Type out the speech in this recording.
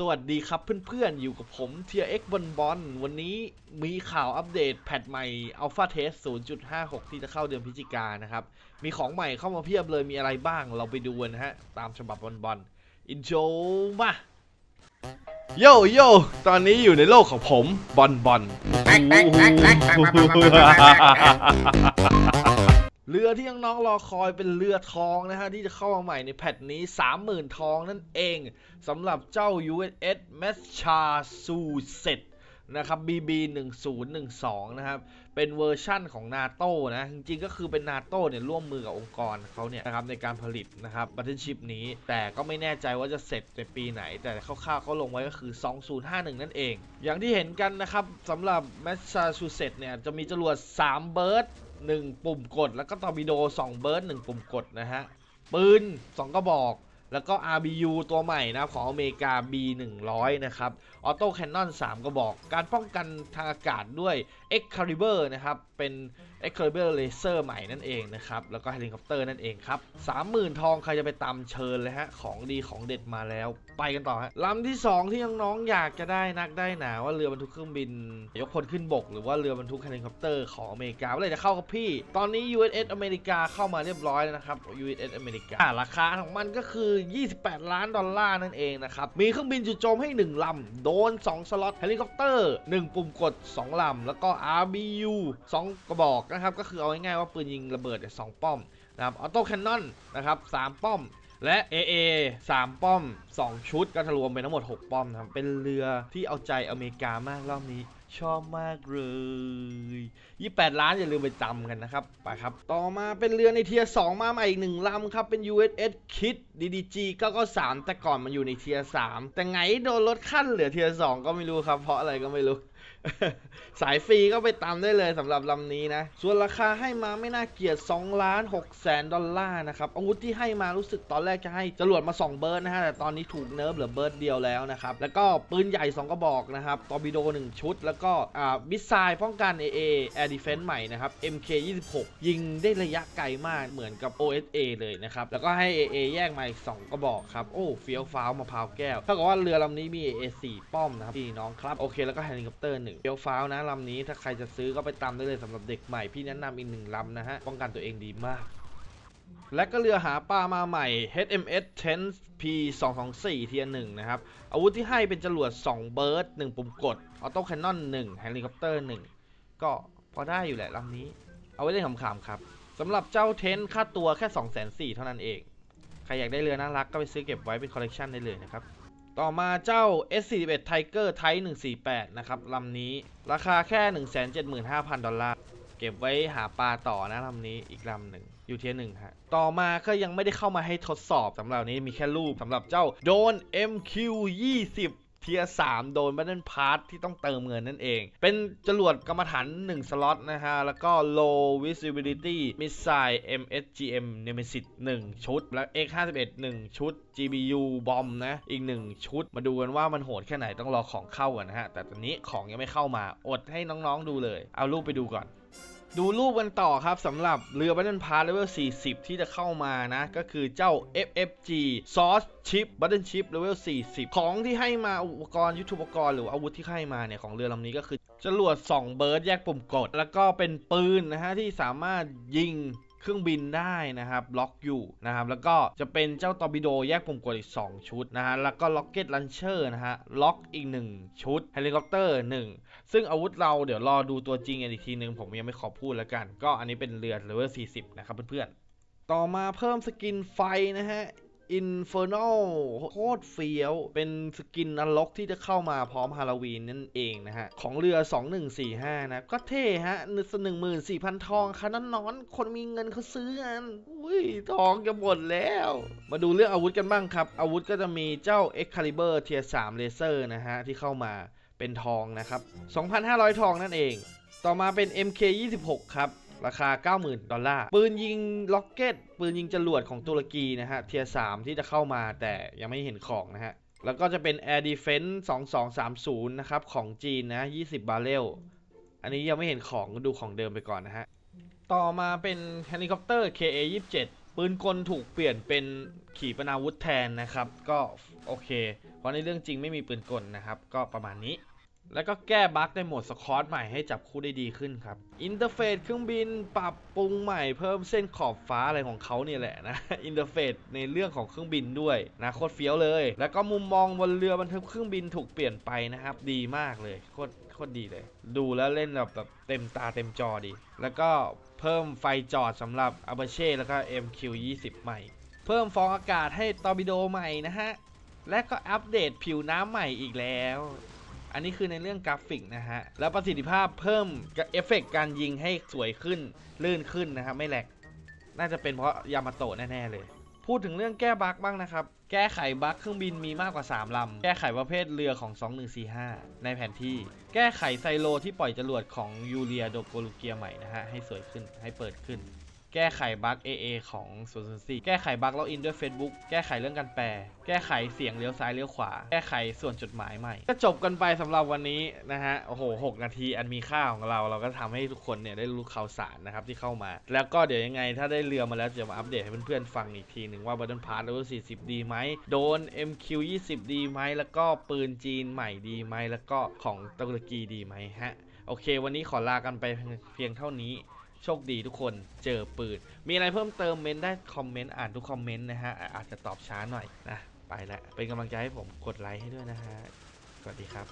สวัสดีครับเพื่อนๆ อยู่กับผมเทียเอ็กบอลบอลวันนี้มีข่าวอัปเดตแพทใหม่ Alpha Test 0.56 ที่จะเข้าเดือนพฤศจิกายนนะครับ มีของใหม่เข้ามาเพียบเลยมีอะไรบ้างเราไปดูนนะฮะ ตามฉบับบอลบอลอินโชมาโยโย่ตอนนี้อยู่ในโลกของผมบอลบอล เรือที่น้องๆรอคอยเป็นเรือทองนะฮะที่จะเข้ามาใหม่ในแพทนี้ 30,000 ทองนั่นเองสำหรับเจ้า USS Massachusetts นะครับ BB 1012นะครับ เป็นเวอร์ชั่นของนาโต้นะ จริงๆ ก็คือเป็นนาโต้เนี่ยร่วมมือกับองค์กรเขาเนี่ยนะครับในการผลิตนะครับบัตเทิลชิพนี้ แต่ก็ไม่แน่ใจว่าจะเสร็จในปีไหน แต่คร่าวๆเขาลงไว้ก็คือ 2051 นั่นเอง อย่างที่เห็นกันนะครับสำหรับ Massachusetts เนี่ย จะมีจรวด 3 เบิร์ด 1 ปุ่มกด แล้วก็ตอร์บิโด2เบิร์ด1ปุ่มกดนะฮะ ปืน 2 กระบอก แล้วก็ RBU ตัวใหม่นะของอเมริกา B100 นะครับ ออโต้แคนนอน 3 กระบอก การป้องกันทางอากาศด้วย Excalibur นะครับ เป็น Excalibur Laser ใหม่นั่นเองนะครับ แล้วก็เฮลิคอปเตอร์นั่นเองครับ 30,000 ทองใครจะไปตามเชิญเลยฮะ ของดีของเด็ดมาแล้ว ไปกันต่อฮะลำที่ 2 ที่น้องๆอยากจะได้นักได้หนาว่าเรือบรรทุกเครื่องบิน ยกพลขึ้นบก หรือว่าเรือบรรทุกเฮลิคอปเตอร์ของอเมริกาเมื่อไรจะเข้ากับพี่ ตอนนี้ USS อเมริกาเข้ามาเรียบร้อยแล้วนะครับ USS อเมริกา ราคาของมันก็คือ 28 ล้านดอลลาร์นั่นเองนะครับ มีเครื่องบินจู่โจมให้ 1ลำ โดน 2 สล็อตเฮลิคอปเตอร์ 1 ปุ่มกด 2 ลำ แล้วก็ RBU 2 กระบอกนะครับ ก็คือเอาง่ายๆว่าปืนยิงระเบิดสองป้อมนะครับออโต้แคนนอนนะครับ3ป้อม และ AA 3 ป้อม 2 ชุดก็รวมเป็นทั้งหมด 6 ป้อมนะครับเป็นเรือที่เอาใจอเมริกามากรอบนี้ชอบมากเลย 28 ล้านอย่าลืมไปจำกันนะครับ ไปครับ ต่อมาเป็นเรือในเทียร์2มาใหม่อีกหนึ่งลำครับ เป็น USS Kit DDG 993 แต่ก่อนมันอยู่ในเทียร์3แต่ไงโดนลดขั้นเหลือเทียร์2ก็ไม่รู้ครับ เพราะอะไรก็ไม่รู้ สายฟรีก็ไปตามได้เลยสำหรับลำนี้นะ ส่วนราคาให้มาไม่น่าเกลียด2ล้าน6แสนดอลลาร์นะครับอาวุธที่ให้มารู้สึกตอนแรกจะให้จรวดมา 2 เบิร์ดนะฮะ แต่ตอนนี้ถูกเนิร์ฟเหลือเบิร์ดเดียวแล้วนะครับ แล้วก็ปืนใหญ่ 2 กระบอกนะครับตอร์ปิโด 1 ชุด แล้วก็อ่ามิสไซล์ป้องกัน AA Air Defense ใหม่นะครับ MK 26ยิงได้ระยะไกลมากเหมือนกับ OSA เลยนะครับ แล้วก็ให้ AA แยกมาอีก2กระบอกครับ โอ้เฟี้ยวฟ้าวมะพร้าวแก้วเท่ากับว่าเรือลำนี้มี AA 4ป้อมนะครับพี่น้องครับ โอเค แล้วก็เฮลิคอปเตอร์หนึ่งเฟี้ยวฟ้าวนะลำนี้ถ้าใครจะซื้อก็ไปตามได้เลยสำหรับเด็กใหม่พี่แนะนำอีกหนึ่งลำนะฮะป้องกันตัวเองดีมาก และก็เรือหาปลามาใหม่ HMS t e n P 2 2 4เทียร์1นะครับอาวุธที่ให้เป็นจรวด 2 เบิร์ด1ปุ่มกดออโต้แคนนอน1เฮลิคอปเตอร์1ก็พอได้อยู่แหละลำนี้ เอาไว้เล่นขำๆครับสำหรับเจ้าเทนค่าตัวแค่ 2 4 0 0 0เท่านั้นเอง ใครอยากได้เรือน่ารักก็ไปซื้อเก็บไว้เป็นคอลเลกชันได้เลยนะครับ ต่อมาเจ้า S41 Tiger Type 148 นะครับลำนี้ราคาแค่ 175,000 ดอลลาร์ เก็บไว้หาปลาต่อนะลำนี้อีกลำหนึ่งอยู่เทียหนึ่งฮะ ต่อมาก็ยังไม่ได้เข้ามาให้ทดสอบสำหรับนี้มีแค่รูปสำหรับเจ้าโดน MQ20 เทียร์3โดนบัตเทิลพาร์ทที่ต้องเติมเงินนั่นเอง เป็นจรวดกรรมฐาน 1 สล็อตนะฮะ แล้วก็ low visibility missile MSGM Nemesis 1 ชุด และ X51 1 ชุด GBU bomb นะ อีก 1 ชุด มาดูกันว่ามันโหดแค่ไหนต้องรอของเข้าก่อนนะฮะ แต่ตอนนี้ของยังไม่เข้ามา อดให้น้องๆดูเลย เอารูปไปดูก่อน ดูรูปกันต่อครับสำหรับเรือบัตเทิลพาร์เลเวล 40 ที่จะเข้ามานะ ก็คือเจ้า FFG Source Chip Button Chip Level 40 ของที่ให้มาอุปกรณ์ยุทโธปกรณ์หรืออาวุธที่ให้มาเนี่ยของเรือลำนี้ก็คือจรวด2เบิร์ดแยกปุ่มกด แล้วก็เป็นปืนนะฮะที่สามารถยิง เครื่องบินได้นะครับล็อกอยู่นะครับแล้วก็จะเป็นเจ้าตอร์ปิโดแยกปุ่มกดอีก 2 ชุดนะฮะแล้วก็ล็อกเก็ตลันเชอร์นะฮะล็อกอีก 1 ชุดเฮลิคอปเตอร์ 1 ซึ่งอาวุธเราเดี๋ยวรอดูตัวจริงอีกทีนึง ผมยังไม่ขอพูดแล้วกัน ก็อันนี้เป็นเรือเลเวล40 นะครับเพื่อนๆ ต่อมาเพิ่มสกินไฟนะฮะ Infernal โคตรเฟี้ยว เป็นสกินนรกที่จะเข้ามาพร้อมฮาโลวีนนั่นเองนะฮะ ของเรือ 2145 นะ ก็เท่ฮะหนึ่งหมื่นสี่พันทองคันนั้นนอน คนมีเงินเขาซื้อกัน อุ้ย ทองจะหมดแล้ว มาดูเรื่องอาวุธกันบ้างครับ อาวุธก็จะมีเจ้า Excalibur Tier 3 Laser นะฮะ ที่เข้ามาเป็นทองนะครับ 2,500 ทองนั่นเอง ต่อมาเป็น MK26 ครับ ราคา 90,000 ดอลลาร์ ปืนยิงล็อกเก็ต ปืนยิงจรวดของตุรกีนะฮะ เทียร์3ที่จะเข้ามาแต่ยังไม่เห็นของนะฮะ แล้วก็จะเป็น Air Defense 2230 นะครับ ของจีนนะ 20 บาเรล อันนี้ยังไม่เห็นของดูของเดิมไปก่อนนะฮะ ต่อมาเป็นเฮลิคอปเตอร์ KA 27ปืนกลถูกเปลี่ยนเป็นขีปนาวุธแทนนะครับ ก็โอเค เพราะในเรื่องจริงไม่มีปืนกลนะครับ ก็ประมาณนี้ แล้วก็แก้บั๊กในโหมดสคอตใหม่ให้จับคู่ได้ดีขึ้นครับ อินเทอร์เฟซเครื่องบินปรับปรุงใหม่เพิ่มเส้นขอบฟ้าอะไรของเขาเนี่ยแหละนะ อินเทอร์เฟซในเรื่องของเครื่องบินด้วยนะโคตรเฟี้ยวเลย แล้วก็มุมมองบนเรือบรรทุกเครื่องบินถูกเปลี่ยนไปนะครับ ดีมากเลยโคตรโคตรดีเลย ดูแล้วเล่นแบบแบบเต็มตาเต็มจอดี แล้วก็เพิ่มไฟจอดสำหรับ a b a c h e แล้วก็ MQ20 ใหม่ เพิ่มฟองอากาศให้ตอร์ปิโดใหม่นะฮะและก็อัปเดตผิวน้ำใหม่อีกแล้ว อันนี้คือในเรื่องกราฟิกนะฮะ แล้วประสิทธิภาพเพิ่มเอฟเฟกต์การยิงให้สวยขึ้น ลื่นขึ้นนะครับ ไม่แหลก น่าจะเป็นเพราะยามาโตะแน่ ๆ เลย พูดถึงเรื่องแก้บั๊กบ้างนะครับ แก้ไขบั๊กเครื่องบินมีมากกว่า 3 ลำ แก้ไขประเภทเรือของ 2145 ในแผนที่ แก้ไขไซโลที่ปล่อยจรวดของยูเรียโดโกลูเกียใหม่นะฮะ ให้สวยขึ้น ให้เปิดขึ้น แก้ไขบั๊ก AA ของ004แก้ไขบั๊กล็อกอินด้วย Facebook แก้ไขเรื่องการแปล แก้ไขเสียงเลี้ยวซ้ายเลี้ยวขวา แก้ไขส่วนจดหมายใหม่ ก็จบกันไปสำหรับวันนี้นะฮะ โอ้โห 6 นาทีอันมีค่าของเรา เราก็ทำให้ทุกคนเนี่ยได้รู้ข่าวสารนะครับที่เข้ามา แล้วก็เดี๋ยวยังไงถ้าได้เรือมาแล้วจะมาอัปเดตให้เพื่อนๆฟังอีกทีหนึ่งว่า Battle Pass Level 40 ดีไหม โดน MQ 20 ดีไหม แล้วก็ปืนจีนใหม่ดีไหม แล้วก็ของตุรกีดีไหมฮะ โอเค วันนี้ขอลากันไปเพียงเท่านี้ โชคดีทุกคนเจอปืน มีอะไรเพิ่มเติมเมนได้คอมเมนต์อ่านทุกคอมเมนต์นะฮะ อาจจะตอบช้าหน่อยนะ ไปละเป็นกำลังใจให้ผมกดไลค์ให้ด้วยนะฮะ สวัสดีครับ